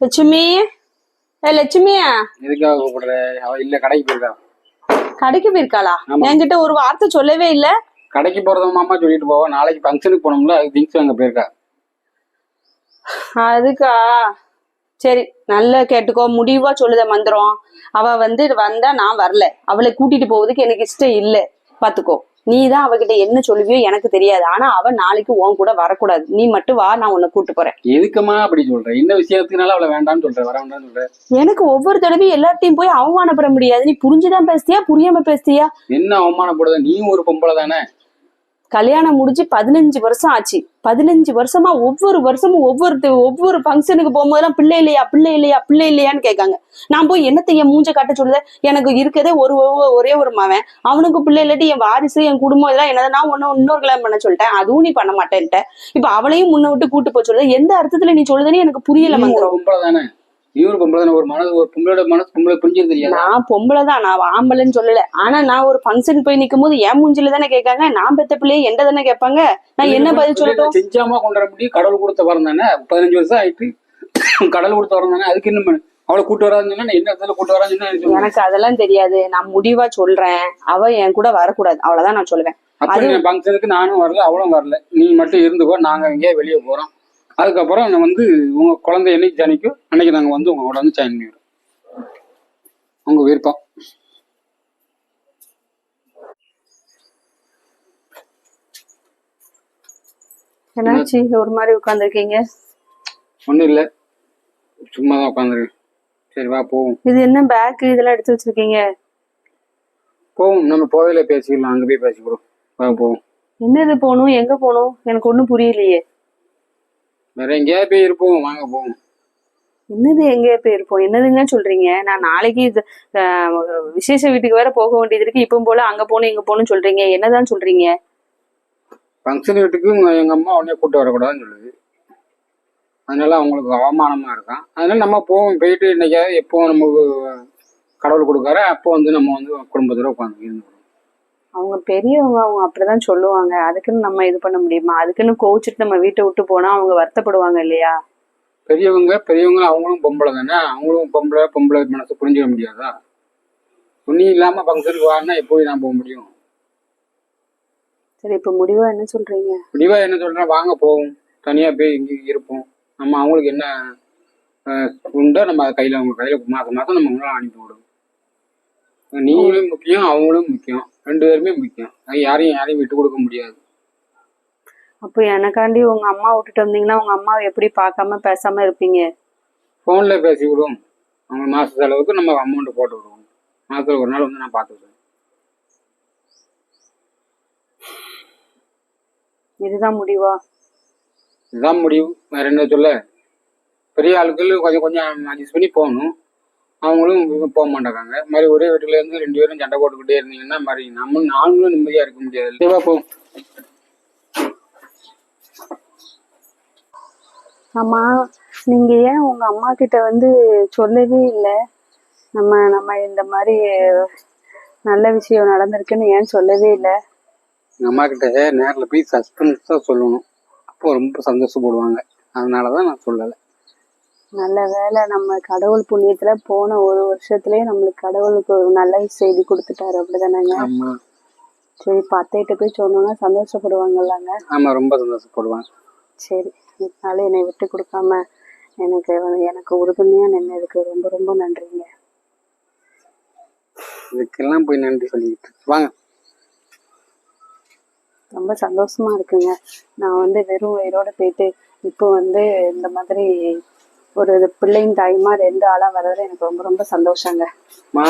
லட்சுமி? ஏ லட்சுமியா எதுக்காக கூப்பிடுற? அவ இல்ல கடைக்கு போயிருக்கா. கடைக்கு போயிருக்காளா. என்கிட்ட ஒரு வார்த்தை சொல்லவே இல்ல. கடைக்கு போறத மாமா சொல்லிட்டு போவா. நாளைக்கு ஃபங்க்ஷனுக்கு போனோம்ல அது திங்ஸ் வாங்க போயிருக்கா. அதுக்கா? சரி நல்லா கேட்டுக்கோ. முடிவா சொல்லுத மந்திரம். அவ வந்து வந்தா நான் வரல. அவளை கூட்டிட்டு போவதுக்கு எனக்கு இஷ்டம் இல்ல. பாத்துக்கோ. நீ தான் அவகிட்ட என்ன சொல்லுவியோ எனக்கு தெரியாது. ஆனா அவ நாளைக்கு உன் கூட வரக்கூடாது. நீ மட்டும் வா நான் உன்னை கூட்டு போறேன். எதுக்குமா அப்படி சொல்ற? என்ன விஷயத்துக்குனால அவளை வேண்டாம்னு சொல்ற வர வேண்டாம்னு சொல்ற? எனக்கு ஒவ்வொரு தடவையும் எல்லாத்தையும் போய் அவமானப்பட முடியாது. நீ புரிஞ்சுதான் பேசுதியா புரியாம பேசுதியா என்ன அவமானப்படுத? நீயும் ஒரு பொம்பளை தானே? கல்யாணம் முடிஞ்சு பதினஞ்சு வருஷம் ஆச்சு. பதினஞ்சு வருஷமா ஒவ்வொரு வருஷமும் ஒவ்வொரு ஒவ்வொரு ஃபங்க்ஷனுக்கு போகும்போதெல்லாம் பிள்ளை இல்லையா பிள்ளை இல்லையா பிள்ளை இல்லையான்னு கேட்காங்க. நான் போய் என்னத்தை என் மூஞ்ச காட்ட சொல்லுத? எனக்கு இருக்கதே ஒரு ஒரே ஒரு மவன். அவனுக்கு பிள்ளை இல்லாட்டி என் வாரிசு என் குடும்பம் இதெல்லாம் என்னது நான் ஒன்னும் இன்னொரு கல்யாணம் பண்ண சொல்லிட்டேன். அதுவும் நீ பண்ண மாட்டேன்ட்ட. இப்ப அவளையும் முன்ன விட்டு கூட்டு போய் சொல்லுத? எந்த அர்த்தத்துல நீ சொல்லுதுன்னு எனக்கு புரியல நீயும் மந்திரம் பொம்பளை தானே ஒரு மனது ஒரு பொம்பளோட மனசு பொம்பளை புரிஞ்சது தெரியாது? நான் பொம்பளை தான் நான் ஆம்பளைன்னு சொல்லல. ஆனா நான் ஒரு ஃபங்க்ஷன் போய் நிக்கும் போது என் மூஞ்சில தானே கேட்காங்க நான் பெத்த பிள்ளைய என்கிட்ட தானே கேட்பாங்க? நான் என்ன பதில் சொல்லட்டும்? செஞ்சாம கொண்டு வர முடியும் கடவுள் கொடுத்த வரம் தானே? பதினஞ்சு வருஷம் ஆயிட்டு கடவுள் கொடுத்த வரம் தானே? அதுக்கு என்ன பண்ணு? அவளை கூட்டு வராதுன்னு என்ன இடத்துல கூட்டு வராதுன்னு எனக்கு அதெல்லாம் தெரியாது. நான் முடிவா சொல்றேன். அவ என் கூட வரக்கூடாது. அவ்வளவுதான் நான் சொல்லுவேன். அப்படி ஃபங்க்ஷனுக்கு நானும் வரல அவளும் வரல. நீ மட்டும் இருந்துக்கோ நாங்க எங்கேயா வெளியே போறோம். அதுக்கப்புறம் நான் வந்து உங்க குழந்தை என்னைக்கு ஜனிக்கோ அன்னைக்கு நாங்க வந்து உங்க கூட வந்து ஜாயின் பண்ணிடுறோம். உங்க விருப்பம். என்னாச்சு? ஒரு மாதிரி உட்காந்துருக்கீங்க ஒண்ணும் இல்ல. சும்மா தான் உட்காந்துருக்கேன் சரி வா போவோம். இது என்ன பேக் இதெல்லாம் எடுத்து வச்சிருக்கீங்க. போவோம். நம்ம போவையில பேசிக்கலாம். அங்க போய் பேசிக்கிறோம். வா போவோம். என்னது போகணும்? எங்க போகணும்? எனக்கு ஒண்ணும் புரியலையே. வேற எங்கேயாவது போய் இருப்போம். வாங்க போவோம். என்னது எங்க போயிருப்போம் என்னதுங்க சொல்றீங்க? நான் நாளைக்கு இது, விசேஷ வீட்டுக்கு வேற போக வேண்டியது இருக்கு. இப்போ போல அங்க போகணும் இங்க போகணும்னு சொல்றீங்க. என்னதான் சொல்றீங்க? ஃபங்க்ஷன் வீட்டுக்கு எங்க அம்மா உடனே கூட்டு வரக்கூடாதுன்னு சொல்லுது. அதனால அவங்களுக்கு அவமானமா இருக்கான். அதனால நம்ம போவோம். போயிட்டு இன்னைக்காவது எப்போ நமக்கு கடவுள் கொடுக்காரு. அப்போ வந்து நம்ம வந்து குடும்பத்தோட உட்காந்து இருந்துக்கிறோம் அவங்க பெரியவங்க அவங்க அப்படிதான் சொல்லுவாங்க. அதுக்குன்னு நம்ம இது பண்ண முடியுமா? அதுக்குன்னு கோவிச்சிட்டு நம்ம வீட்டை விட்டு போனா அவங்க வருத்தப்படுவாங்க இல்லையா? பெரியவங்க பெரியவங்க அவங்களும் பொம்பளை தானே? அவங்களும் பொம்பளை பொம்பளை மனசு புரிஞ்சுக்க முடியாதா? துணி இல்லாம ஃபங்க்ஷனுக்கு வாரினா எப்படி நான் போக முடியும்? சரி இப்ப முடிவா என்ன சொல்றீங்க? முடிவா என்ன சொல்றேன் வாங்க போவோம். தனியா போய் இங்கே இருப்போம். நம்ம அவங்களுக்கு என்ன உண்டோ நம்ம கையில அவங்க கையில மாசம் மாசம் நம்ம அனுப்பி விடுவோம் நீங்களும் முக்கியம் அவங்களும் முக்கியம். ரெண்டு பேருமே முக்கியம். யாரையும் யாரையும் விட்டு கொடுக்க முடியாது. அப்போ எனக்காண்டி உங்க அம்மா விட்டுட்டு வந்தீங்கன்னா உங்க அம்மாவை எப்படி பார்க்காம பேசாம இருப்பீங்க? ஃபோன்ல பேசி விடுவோம் அவங்க மாச செலவுக்கு நம்ம அமௌண்ட் போட்டு விடுவோம். மாசத்துல ஒரு நாள் வந்து நான் பார்த்து விடுவேன் இதுதான் முடிவா? இதுதான் முடிவு. வேற என்ன சொல்ல? பெரிய ஆட்கள் கொஞ்சம் கொஞ்சம் அட்ஜஸ்ட் பண்ணி போகணும். அவங்களும் போக மாட்டாங்க. மாதிரி ஒரே வீட்டுல இருந்து ரெண்டு பேரும் சண்டை போட்டுக்கிட்டே இருந்தீங்கன்னா மாதிரி நம்ம நாங்களும் நிம்மதியா இருக்க முடியாது சரிவா போ. ஆமா நீங்க ஏன் உங்க அம்மா கிட்ட வந்து சொல்லவே இல்லை? நம்ம நம்ம இந்த மாதிரி நல்ல விஷயம் நடந்திருக்குன்னு ஏன் சொல்லவே இல்லை? எங்க அம்மா கிட்ட நேர்ல போய் சஸ்பென்ஸா சொல்லணும். அப்போ ரொம்ப சந்தோஷப்படுவாங்க. அதனாலதான் நான் சொல்லலை. நல்ல வேளை நம்ம கடவுள் புண்ணியத்துல போன ஒரு வருஷத்துலயே நம்மளுக்கு கடவுளுக்கு ஒரு நல்ல செய்தி கொடுத்துட்டாரு. அப்படிதானங்க? சரி இப்ப அத்தைகிட்ட போய் சொன்னோம்னா சந்தோஷப்படுவாங்கல்லங்க ஆமா ரொம்ப சந்தோஷப்படுவாங்க. சரி இதனால என்னை விட்டு கொடுக்காம எனக்கு எனக்கு உறுதுணையா நின்னதுக்கு ரொம்ப ரொம்ப நன்றிங்க. இதுக்கெல்லாம் போய் நன்றி சொல்லிக்கிட்டு வாங்க. ரொம்ப சந்தோஷமா இருக்குங்க. நான் வந்து வெறும் வயிறோட போயிட்டு இப்போ வந்து இந்த மாதிரி ஒரு பிள்ளையும் தாயுமா ரெண்டு ஆளா வர்றது எனக்கு ரொம்ப ரொம்ப சந்தோஷங்க. மா